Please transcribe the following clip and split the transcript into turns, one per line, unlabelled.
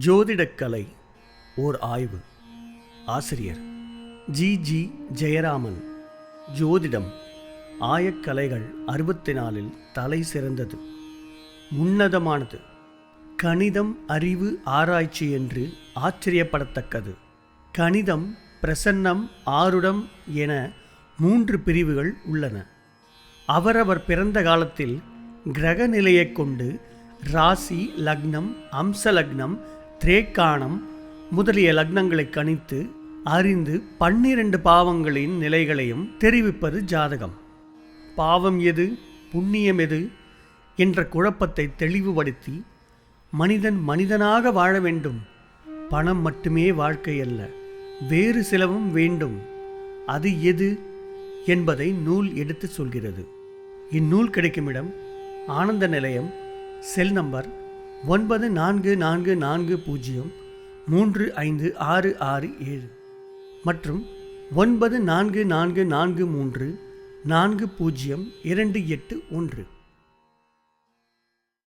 ஜோதிடக்கலை ஓர் ஆய்வு. ஆசிரியர் G. G. Jayaraman. ஜோதிடம் ஆயக்கலைகள் அறுபத்தி நாலில் தலை சிறந்தது. உன்னதமானது. கணிதம் அறிவு ஆராய்ச்சி என்று ஆச்சரியப்படத்தக்கது. கணிதம் பிரசன்னம் ஆருடம் என மூன்று பிரிவுகள் உள்ளன. அவரவர் பிறந்த காலத்தில் கிரக நிலையைக் கொண்டு ராசி லக்னம் அம்ச லக்னம் திரேக்கானம் முதலிய லக்னங்களை கணித்து அறிந்து பன்னிரண்டு பாவங்களின் நிலைகளையும் தெரிவிப்பது ஜாதகம். பாவம் எது புண்ணியம் எது என்ற குழப்பத்தை தெளிவுபடுத்தி மனிதன் மனிதனாக வாழ வேண்டும். பணம் மட்டுமே வாழ்க்கை அல்ல வேறு சிலவும் வேண்டும். அது எது என்பதை நூல் எடுத்து சொல்கிறது. இந்நூல் கிடைக்கும் இடம் ஆனந்த நிலையம் செல் நம்பர் ஒன்பது நான்கு நான்கு நான்கு பூஜ்ஜியம் மூன்று ஐந்து ஆறு ஆறு ஏழு மற்றும் ஒன்பது நான்கு நான்கு நான்கு மூன்று நான்கு பூஜ்ஜியம் இரண்டு எட்டு ஒன்று.